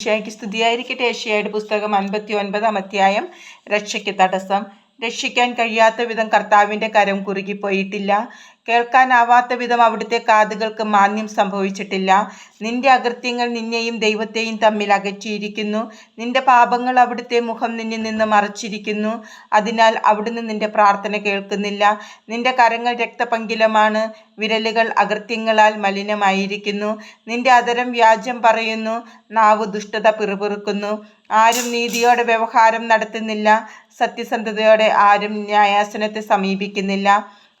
ഈശോയ്ക്ക് സ്തുതിയായിരിക്കട്ടെ. ഏഷ്യയുടെ പുസ്തകം അൻപത്തി ഒൻപതാം അധ്യായം. രക്ഷയ്ക്ക് തടസ്സം. രക്ഷിക്കാൻ കഴിയാത്ത വിധം കർത്താവിന്റെ കരം കുറുകിപ്പോയിട്ടില്ല കേൾക്കാനാവാത്ത വിധം അവിടുത്തെ കാതുകൾക്ക് മാന്യം സംഭവിച്ചിട്ടില്ല. നിന്റെ അകൃത്യങ്ങൾ നിന്നെയും ദൈവത്തെയും തമ്മിൽ അകറ്റിയിരിക്കുന്നു. നിന്റെ പാപങ്ങൾ അവിടുത്തെ മുഖം നിന്നിൽ നിന്ന് മറച്ചിരിക്കുന്നു. അതിനാൽ അവിടുന്ന് നിന്റെ പ്രാർത്ഥന കേൾക്കുന്നില്ല. നിന്റെ കരങ്ങൾ രക്തപങ്കിലമാണ്. വിരലുകൾ അകൃത്യങ്ങളാൽ മലിനമായിരിക്കുന്നു. നിന്റെ അതരം വ്യാജം പറയുന്നു. നാവ് ദുഷ്ടത പിറുപിറുക്കുന്നു. ആരും നീതിയോടെ വ്യവഹാരം നടത്തുന്നില്ല. സത്യസന്ധതയോടെ ആരും ന്യായാസനത്തെ സമീപിക്കുന്നില്ല.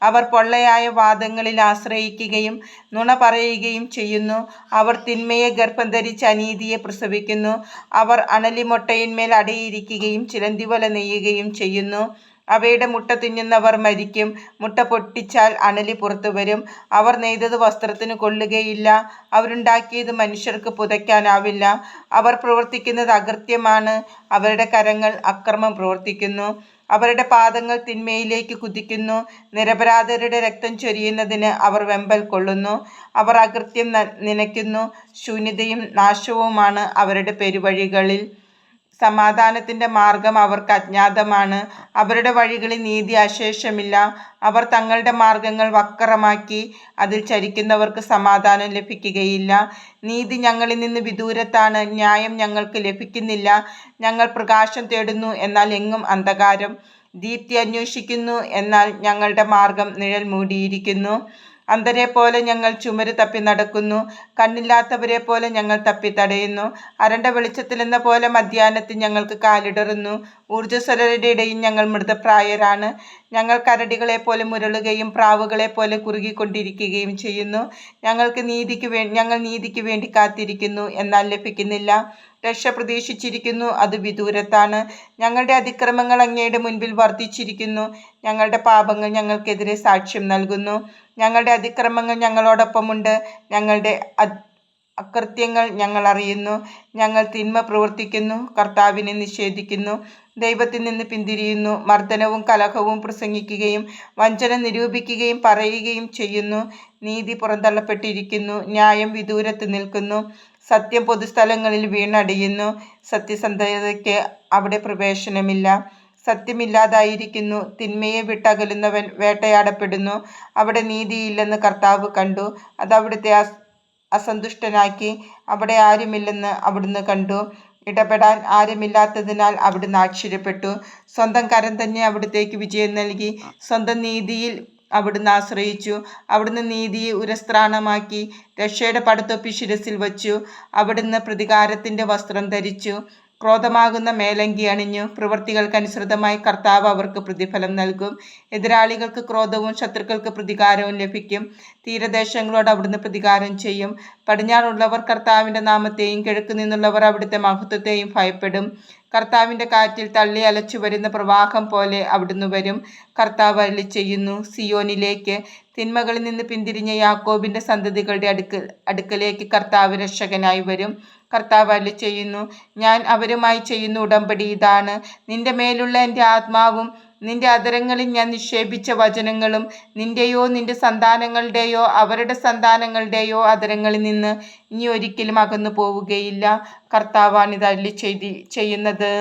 അവർ പൊള്ളയായ വാദങ്ങളിൽ ആശ്രയിക്കുകയും നുണ പറയുകയും ചെയ്യുന്നു. അവർ തിന്മയെ ഗർഭം ധരിച്ച് അനീതിയെ പ്രസവിക്കുന്നു. അവർ അണലിമൊട്ടയിന്മേൽ അടിയിരിക്കുകയും ചിലന്തിവല നെയ്യുകയും ചെയ്യുന്നു. അവയുടെ മുട്ട തിന്നുന്നവർ മരിക്കും. മുട്ട പൊട്ടിച്ചാൽ അണലി പുറത്തു വരും. അവർ നെയ്തത് വസ്ത്രത്തിന് കൊള്ളുകയില്ല. അവരുണ്ടാക്കിയത് മനുഷ്യർക്ക് പുതയ്ക്കാനാവില്ല. അവർ പ്രവർത്തിക്കുന്നത് അകൃത്യമാണ്. അവരുടെ കരങ്ങൾ അക്രമം പ്രവർത്തിക്കുന്നു. അവരുടെ പാദങ്ങൾ തിന്മയിലേക്ക് കുതിക്കുന്നു. നിരപരാധരുടെ രക്തം ചൊരിയുന്നതിന് അവർ വെമ്പൽ കൊള്ളുന്നു. അവർ അകൃത്യം നനയ്ക്കുന്നു. ശൂന്യതയും നാശവുമാണ് അവരുടെ പെരുവഴികളിൽ. സമാധാനത്തിന്റെ മാർഗം അവർക്ക് അജ്ഞാതമാണ്. അവരുടെ വഴികളിൽ നീതി അശേഷമില്ല. അവർ തങ്ങളുടെ മാർഗങ്ങൾ വക്രമാക്കി അതിൽ ചരിക്കുന്നവർക്ക് സമാധാനം ലഭിക്കുകയില്ല. നീതി ഞങ്ങളിൽ നിന്ന് വിദൂരത്താണ്. ന്യായം ഞങ്ങൾക്ക് ലഭിക്കുന്നില്ല. ഞങ്ങൾ പ്രകാശം തേടുന്നു എന്നാൽ എങ്ങും അന്ധകാരം. ദീപ്തി അന്വേഷിക്കുന്നു എന്നാൽ ഞങ്ങളുടെ മാർഗം നിഴൽ മൂടിയിരിക്കുന്നു. അന്ധരെ പോലെ ഞങ്ങൾ ചുമര് തപ്പി നടക്കുന്നു. കണ്ണില്ലാത്തവരെ പോലെ ഞങ്ങൾ തപ്പി തടയുന്നു. അരണ്ട വെളിച്ചത്തിലെന്ന പോലെ മധ്യാഹ്നത്തിൽ ഞങ്ങൾക്ക് കാലിടറുന്നു. ഊർജസ്വലരുടെ ഇടയിൽ ഞങ്ങൾ മൃതപ്രായരാണ്. ഞങ്ങൾ കരടികളെ പോലെ മുരളുകയും പ്രാവുകളെ പോലെ കുറുകിക്കൊണ്ടിരിക്കുകയും ചെയ്യുന്നു. ഞങ്ങൾക്ക് നീതിക്ക് വേ ഞങ്ങൾ നീതിക്ക് വേണ്ടി കാത്തിരിക്കുന്നു എന്നാൽ ലഭിക്കുന്നില്ല. രക്ഷ പ്രതീക്ഷിച്ചിരിക്കുന്നു. അത് വിദൂരത്താണ്. ഞങ്ങളുടെ അതിക്രമങ്ങൾ അങ്ങയുടെ മുൻപിൽ വർദ്ധിച്ചിരിക്കുന്നു. ഞങ്ങളുടെ പാപങ്ങൾ ഞങ്ങൾക്കെതിരെ സാക്ഷ്യം നൽകുന്നു. ഞങ്ങളുടെ അതിക്രമങ്ങൾ ഞങ്ങളോടൊപ്പമുണ്ട്. ഞങ്ങളുടെ അകൃത്യങ്ങൾ ഞങ്ങൾ അറിയുന്നു. ഞങ്ങൾ തിന്മ പ്രവർത്തിക്കുന്നു. കർത്താവിനെ നിഷേധിക്കുന്നു. ദൈവത്തിൽ നിന്ന് പിന്തിരിയുന്നു. മർദ്ദനവും കലഹവും പ്രസംഗിക്കുകയും വഞ്ചന നിരൂപിക്കുകയും പറയുകയും ചെയ്യുന്നു. നീതി പുറന്തള്ളപ്പെട്ടിരിക്കുന്നു. ന്യായം വിദൂരത്ത് നിൽക്കുന്നു. സത്യം പൊതുസ്ഥലങ്ങളിൽ വീണടിയുന്നു. സത്യസന്ധതയ്ക്ക് അവിടെ പ്രവേശനമില്ല. സത്യമില്ലാതായിരിക്കുന്നു. തിന്മയെ വിട്ടകലുന്നവൻ വേട്ടയാടപ്പെടുന്നു. അവിടെ നീതിയില്ലെന്ന് കർത്താവ് കണ്ടു. അതവിടുത്തെ അസന്തുഷ്ടനാക്കി അവിടെ ആരുമില്ലെന്ന് അവിടുന്ന് കണ്ടു. ഇടപെടാൻ ആരുമില്ലാത്തതിനാൽ അവിടുന്ന് ആശ്ചര്യപ്പെട്ടു. സ്വന്തം കരം തന്നെ അവിടുത്തേക്ക് വിജയം നൽകി. സ്വന്തം നീതിയിൽ അവിടുന്ന് ആശ്രയിച്ചു. അവിടുന്ന് നീതിയെ ഉരസ്ത്രാണമാക്കി രക്ഷയുടെ പടത്തൊപ്പി ശിരസിൽ വച്ചു. അവിടുന്ന് പ്രതികാരത്തിന്റെ വസ്ത്രം ധരിച്ചു. ക്രോധമാകുന്ന മേലങ്കി അണിഞ്ഞു. പ്രവൃത്തികൾക്കനുസൃതമായി കർത്താവ് അവർക്ക് പ്രതിഫലം നൽകും. എതിരാളികൾക്ക് ക്രോധവും ശത്രുക്കൾക്ക് പ്രതികാരവും ലഭിക്കും. തീരദേശങ്ങളോട് അവിടുന്ന് പ്രതികാരം ചെയ്യും. പടിഞ്ഞാറുള്ളവർ കർത്താവിന്റെ നാമത്തെയും കിഴക്ക് നിന്നുള്ളവർ അവിടുത്തെ മഹത്വത്തെയും ഭയപ്പെടും. കർത്താവിന്റെ കാറ്റിൽ തള്ളി അലച്ചു വരുന്ന പ്രവാഹം പോലെ അവിടുന്ന് വരും. കർത്താവ് അരളി ചെയ്യുന്നു സിയോനിലേക്ക് തിന്മകളിൽ നിന്ന് പിന്തിരിഞ്ഞ യാക്കോബിന്റെ സന്തതികളുടെ അടുക്ക അടുക്കലേക്ക് കർത്താവ് രക്ഷകനായി വരും. കർത്താവ് അരളി ചെയ്യുന്നു ഞാൻ അവരുമായി ചെയ്യുന്ന ഉടമ്പടി ഇതാണ്. നിന്റെ മേലുള്ള എന്റെ ആത്മാവും നിന്റെ അതരങ്ങളിൽ ഞാൻ നിക്ഷേപിച്ച വചനങ്ങളും നിന്റെയോ നിന്റെ സന്താനങ്ങളുടെയോ അവരുടെ സന്താനങ്ങളുടെയോ അതരങ്ങളിൽ നിന്ന് ഇനി ഒരിക്കലും അകന്നു പോവുകയില്ല കർത്താവാണ് ഇത് അരളി ചെയ്തി ചെയ്യുന്നത്.